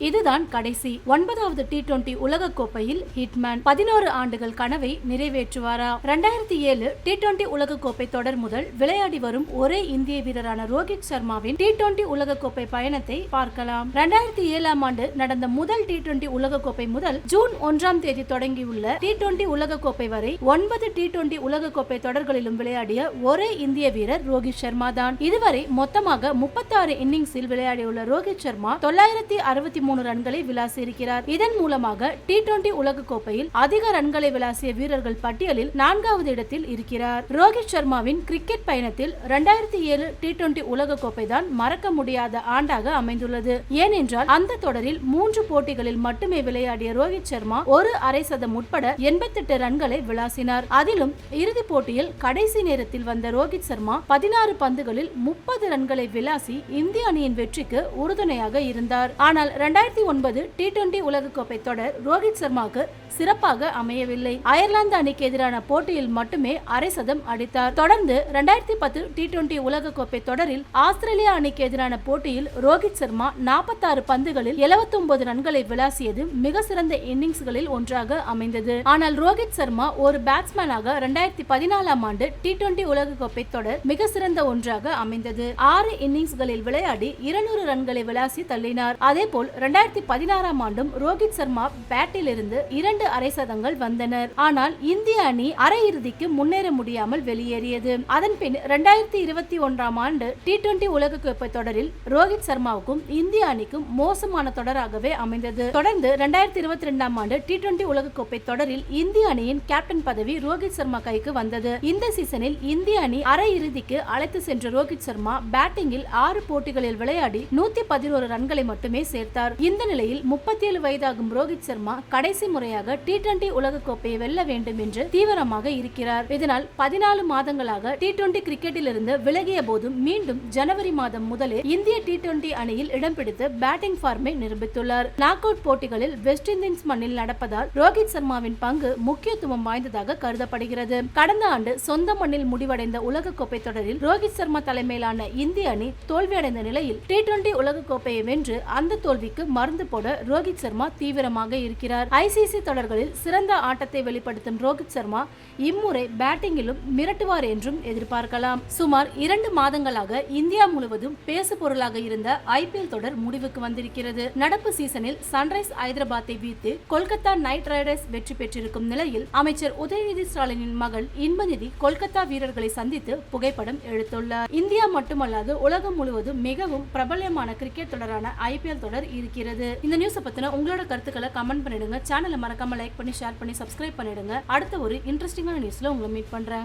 இதுதான் கடைசி ஒன்பதாவது டி டுவெண்டி உலக கோப்பையில் ஹிட்மேன் பதினோரு ஆண்டுகள் கனவை நிறைவேற்றுவாரா? ரெண்டாயிரத்தி ஏழு டி டுவெண்டி உலக கோப்பை தொடர் முதல் விளையாடி வரும் ஒரே இந்திய வீரரான ரோஹித் சர்மாவின் டி டுவெண்டி உலக கோப்பை பயணத்தை பார்க்கலாம். ரெண்டாயிரத்தி ஏழாம் ஆண்டு நடந்த முதல் டி டுவெண்டி உலக கோப்பை முதல் ஜூன் ஒன்றாம் தேதி தொடங்கியுள்ள டி டுவெண்டி உலக கோப்பை வரை ஒன்பது டி டுவெண்டி உலக கோப்பை தொடர்களிலும் விளையாடிய ஒரே இந்திய வீரர் ரோஹித் சர்மா தான். இதுவரை மொத்தமாக முப்பத்தாறு இன்னிங்ஸில் விளையாடியுள்ள ரோஹித் சர்மா தொள்ளாயிரத்தி அறுபத்தி மூணு ரன்களை விளாசியிருக்கிறார். இதன் மூலமாக டி டுவெண்டி உலக கோப்பையில் அதிக ரன்களை விளாசிய வீரர்கள் பட்டியலில் நான்காவது இடத்தில் இருக்கிறார். ரோஹித் சர்மாவின் கிரிக்கெட் பயணத்தில் இரண்டாயிரத்தி ஏழு டி டுவெண்டி உலக கோப்பை தான் மறக்க முடியாத ஆண்டாக அமைந்துள்ளது. ஏனென்றால் அந்த தொடரில் மூன்று போட்டிகளில் மட்டுமே விளையாடிய ரோஹித் சர்மா ஒரு அரை சதம் உட்பட எண்பத்தெட்டு ரன்களை விளாசினார். அதிலும் இறுதிப் போட்டியில் கடைசி நேரத்தில் வந்த ரோஹித் சர்மா பதினாறு பந்துகளில் முப்பது ரன்களை விளாசி இந்திய அணியின் வெற்றிக்கு உறுதுணையாக இருந்தார். ஆனால் இரண்டாயிரத்தி ஒன்பது டி டுவெண்டி உலகக்கோப்பை தொடர் ரோஹித் சர்மாவுக்கு சிறப்பாக அமையவில்லை. அயர்லாந்து அணிக்கு எதிரான போட்டியில் மட்டுமே அரை சதம் அடித்தார். தொடர்ந்து இரண்டாயிரத்தி பத்து டி டுவெண்டி உலகக்கோப்பை தொடரில் ஆஸ்திரேலியா அணிக்கு எதிரான போட்டியில் ரோஹித் சர்மா நாற்பத்தாறு பந்துகளில் 79 ரன்களை விளாசியது மிக சிறந்த இன்னிங்ஸ்களில் ஒன்றாக அமைந்தது. ஆனால் ரோஹித் சர்மா ஒரு பேட்ஸ்மேனாக இரண்டாயிரத்தி பதினாலாம் ஆண்டு டி டுவெண்டி உலகக்கோப்பை தொடர் மிக சிறந்த ஒன்றாக அமைந்தது. ஆறு இன்னிங்ஸ்களில் விளையாடி இருநூறு ரன்களை விளாசி தள்ளினார். அதேபோல் ரெண்டாயிரத்தி பதினாறாம் ஆண்டும் ரோஹித் சர்மா பேட்டில் இருந்து இரண்டு அரை சதங்கள் வந்தனர். ஆனால் இந்திய அணி அரையிறுதிக்கு முன்னேற முடியாமல் வெளியேறியது. அதன் பின் இரண்டாயிரத்தி இருபத்தி ஒன்றாம் ஆண்டு டி டுவெண்டி உலகக்கோப்பை தொடரில் ரோஹித் சர்மாவுக்கும் இந்திய அணிக்கும் மோசமான தொடராகவே அமைந்தது. தொடர்ந்து இரண்டாயிரத்தி இருபத்தி ரெண்டாம் ஆண்டு டி டுவெண்டி உலகக்கோப்பை தொடரில் இந்திய அணியின் கேப்டன் பதவி ரோஹித் சர்மா கைக்கு வந்தது. இந்த சீசனில் இந்திய அணி அரை இறுதிக்கு அழைத்து சென்ற ரோஹித் சர்மா பேட்டிங்கில் ஆறு போட்டிகளில் விளையாடி நூத்தி பதினோரு ரன்களை மட்டுமே சேர்த்தார். இந்த நிலையில் முப்பத்தி ஏழு வயதாகும் ரோஹித் சர்மா கடைசி முறையாக டி டுவெண்டி உலகக்கோப்பையை வெல்ல வேண்டும் என்று தீவிரமாக இருக்கிறார். இதனால் பதினாலு மாதங்களாக டி டுவெண்டி கிரிக்கெட்டில் இருந்து விலகிய போதும் மீண்டும் ஜனவரி மாதம் முதலே இந்திய டி டுவெண்டி அணியில் இடம் பிடித்து பேட்டிங் ஃபார்மை நிரூபித்துள்ளார். நாக் அவுட் போட்டிகளில் வெஸ்ட் இண்டீஸ் மண்ணில் நடப்பதால் ரோஹித் சர்மாவின் பங்கு முக்கியத்துவம் வாய்ந்ததாக கருதப்படுகிறது. கடந்த ஆண்டு சொந்த மண்ணில் முடிவடைந்த உலகக்கோப்பை தொடரில் ரோஹித் சர்மா தலைமையிலான இந்திய அணி தோல்வியடைந்த நிலையில் டி டுவெண்டி உலகக்கோப்பையை வென்று அந்த தோல்விக்கு மருந்து போட ரோஹித் சர்மா தீவிரமாக இருக்கிறார். ஐசிசி தொடர்களில் சிறந்த ஆட்டத்தை வெளிப்படுத்தும் ரோஹித் சர்மா இம்முறை பேட்டிங்கிலும் மிரட்டுவார் என்றும் எதிர்பார்க்கலாம். சுமார் இரண்டு மாதங்களாக இந்தியா முழுவதும் பேசு பொருளாக இருந்த ஐபிஎல் தொடர் முடிவுக்கு வந்திருக்கிறது. நடப்பு சீசனில் சன்ரைஸ் ஐதராபாத்தை வீழ்த்து கொல்கத்தா நைட் ரைடர்ஸ் வெற்றி பெற்றிருக்கும் நிலையில் அமைச்சர் உதயநிதி ஸ்டாலினின் மகள் இன்பநிதி கொல்கத்தா வீரர்களை சந்தித்து புகைப்படம் எடுத்துள்ளார். இந்தியா மட்டுமல்லாது உலகம் முழுவதும் மிகவும் பிரபலமான கிரிக்கெட் தொடரான ஐபிஎல் தொடர் இருக்கிறது. இந்த நியூஸை பத்தின உங்களோட கருத்துக்களை கமெண்ட் பண்ணிடுங்க. சேனலை மறக்காம லைக் பண்ணி ஷேர் பண்ணி சப்ஸ்கிரைப் பண்ணிடுங்க. அடுத்த ஒரு இன்ட்ரெஸ்டிங்கான நியூஸ்ல உங்களை மீட் பண்றேன்.